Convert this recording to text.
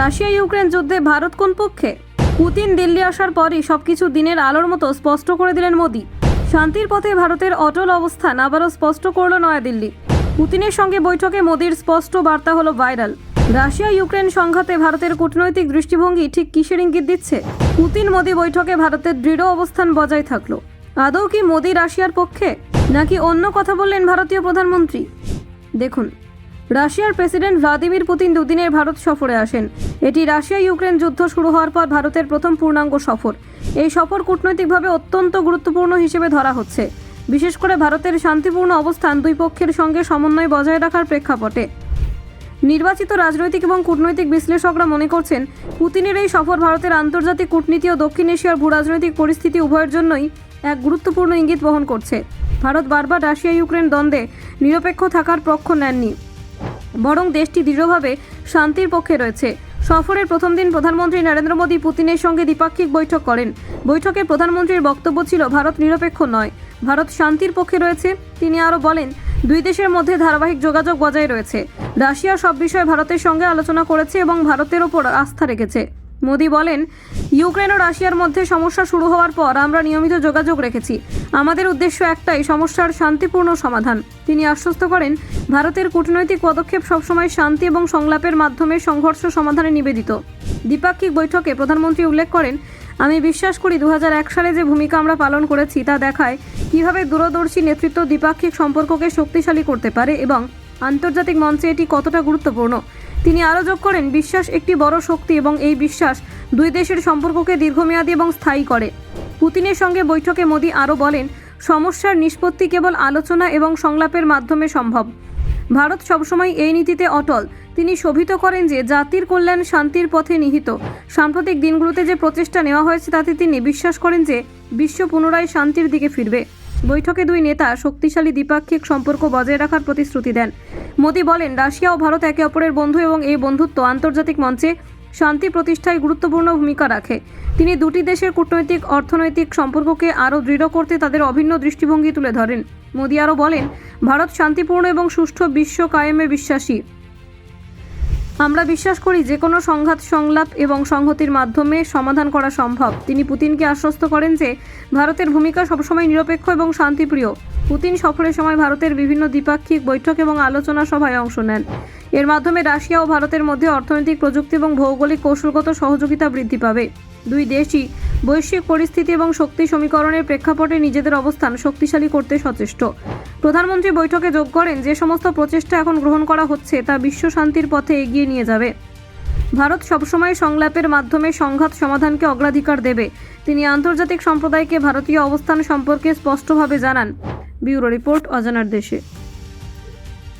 Russia Ukraine যুদ্ধে ভারত কোন পক্ষে? পুতিন দিল্লি আসার পরই সবকিছু দিনের আলোর মতো স্পষ্ট করে দিলেন মোদি। শান্তির পথে ভারতের অটল অবস্থান আবারও স্পষ্ট করল নয়াদিল্লি। পুতিনের সঙ্গে বৈঠকে মোদির স্পষ্ট বার্তা হলো ভাইরাল। রাশিয়া ইউক্রেন সংঘাতে ভারতের কূটনৈতিক দৃষ্টিভঙ্গি ঠিক কিসের ইঙ্গিত দিচ্ছে? পুতিন মোদি বৈঠকে ভারতের দৃঢ় অবস্থান বজায় থাকল। আদৌ কি মোদি রাশিয়ার পক্ষে? নাকি অন্য কথা বললেন ভারতীয় প্রধানমন্ত্রী? দেখুন রাশিয়ার প্রেসিডেন্ট ভ্লাদিমির পুতিন দুদিনের ভারত সফরে আসেন। এটি রাশিয়া ইউক্রেন যুদ্ধ শুরু হওয়ার পর ভারতের প্রথম পূর্ণাঙ্গ সফর। এই সফর কূটনৈতিকভাবে অত্যন্ত গুরুত্বপূর্ণ হিসেবে ধরা হচ্ছে। বিশেষ করে ভারতের শান্তিপূর্ণ অবস্থান দুই পক্ষের সঙ্গে সমন্বয় বজায় রাখার প্রেক্ষাপটে। নির্বাচিত রাজনৈতিক এবং কূটনৈতিক বিশ্লেষকরা মনে করছেন, পুতিনের এই সফর ভারতের আন্তর্জাতিক কূটনীতি ও দক্ষিণ এশিয়ার ভূরাজনৈতিক পরিস্থিতি উভয়ের জন্যই এক গুরুত্বপূর্ণ ইঙ্গিত বহন করছে। ভারত বারবার রাশিয়া ইউক্রেন দ্বন্দ্বে নিরপেক্ষ থাকার পক্ষ নেননি। বরং দেশটি দৃঢ়ভাবে শান্তির পক্ষে রয়েছে। সফরের প্রথম দিন প্রধানমন্ত্রী নরেন্দ্র মোদী পুতিনের সঙ্গে দ্বিপাক্ষিক বৈঠক করেন। বৈঠকে প্রধানমন্ত্রীর বক্তব্য ছিল, ভারত নিরপেক্ষ নয়, ভারত শান্তির পক্ষে রয়েছে। তিনি আরও বলেন, দুই দেশের মধ্যে ধারাবাহিক যোগাযোগ বজায় রয়েছে। রাশিয়া সব বিষয়ে ভারতের সঙ্গে আলোচনা করেছে এবং ভারতের ওপর আস্থা রেখেছে। মোদি বলেন, ইউক্রেন ও রাশিয়ার মধ্যে সমস্যা শুরু হওয়ার পর আমরা নিয়মিত যোগাযোগ রেখেছি। আমাদের উদ্দেশ্য একটাই, সমস্যার শান্তিপূর্ণ সমাধান। তিনি আশ্বস্ত করেন, ভারতের কূটনৈতিক পদক্ষেপ সবসময় শান্তি এবং সংলাপের মাধ্যমে সংঘর্ষ সমাধানে নিবেদিত। দ্বিপাক্ষিক বৈঠকে প্রধানমন্ত্রী উল্লেখ করেন, আমি বিশ্বাস করি দু হাজার এক সালে যে ভূমিকা আমরা পালন করেছি তা দেখায় কীভাবে দূরদর্শী নেতৃত্ব দ্বিপাক্ষিক সম্পর্ককে শক্তিশালী করতে পারে এবং আন্তর্জাতিক মঞ্চে এটি কতটা গুরুত্বপূর্ণ। তিনি আরও যোগ করেন, বিশ্বাস একটি বড় শক্তি এবং এই বিশ্বাস দুই দেশের সম্পর্ককে দীর্ঘমেয়াদী এবং স্থায়ী করে। পুতিনের সঙ্গে বৈঠকে মোদী আরও বলেন, সমস্যার নিষ্পত্তি কেবল আলোচনা এবং সংলাপের মাধ্যমে সম্ভব। ভারত সবসময় এই নীতিতে অটল। তিনি শোভিত করেন যে জাতির কল্যাণ শান্তির পথে নিহিত। সাম্প্রতিক দিনগুলোতে যে প্রচেষ্টা নেওয়া হয়েছে, তাতে তিনি বিশ্বাস করেন যে বিশ্ব পুনরায় শান্তির দিকে ফিরবে। বৈঠকে দুই নেতা শক্তিশালী দ্বিপাক্ষিক সম্পর্ক বজায় রাখার প্রতিশ্রুতি দেন। মোদি বলেন, রাশিয়া ও ভারত একে অপরের বন্ধু এবং এই বন্ধুত্ব আন্তর্জাতিক মঞ্চে শান্তি প্রতিষ্ঠায় গুরুত্বপূর্ণ ভূমিকা রাখে। তিনি দুটি দেশের কূটনৈতিক, অর্থনৈতিক সম্পর্ককে আরও দৃঢ় করতে তাদের অভিন্ন দৃষ্টিভঙ্গি তুলে ধরেন। মোদি আরও বলেন, ভারত শান্তিপূর্ণ এবং সুষ্ঠু বিশ্ব কায়েমে বিশ্বাসী। আমরা বিশ্বাস করি যে কোনো সংঘাত, সংলাপ এবং সংহতির মাধ্যমে সমাধান করা সম্ভব। তিনি পুতিনকে আশ্বস্ত করেন যে ভারতের ভূমিকা সবসময় নিরপেক্ষ এবং শান্তিপ্রিয়। পুতিন সফরের সময় ভারতের বিভিন্ন দ্বিপাক্ষিক বৈঠক এবং আলোচনা সভায় অংশ নেন। এর মাধ্যমে রাশিয়া ও ভারতের মধ্যে অর্থনৈতিক প্রযুক্তি এবং ভৌগোলিক কৌশলগত সহযোগিতা বৃদ্ধি পাবে। দুই দেশই বৈশ্বিক পরিস্থিতি এবং শক্তি সমীকরণের প্রেক্ষাপটে নিজেদের অবস্থান শক্তিশালী করতে সচেষ্ট। প্রধানমন্ত্রী বৈঠকে যোগ করেন, যে সমস্ত প্রচেষ্টা এখন গ্রহণ করা হচ্ছে, তা বিশ্ব শান্তির পথে এগিয়ে নিয়ে যাবে। ভারত সবসময় সংলাপের মাধ্যমে সংঘাত সমাধানকে অগ্রাধিকার দেবে। তিনি আন্তর্জাতিক সম্প্রদায়কে ভারতীয় অবস্থান সম্পর্কে স্পষ্টভাবে জানান। ব্যুরো রিপোর্ট অজানার দেশে।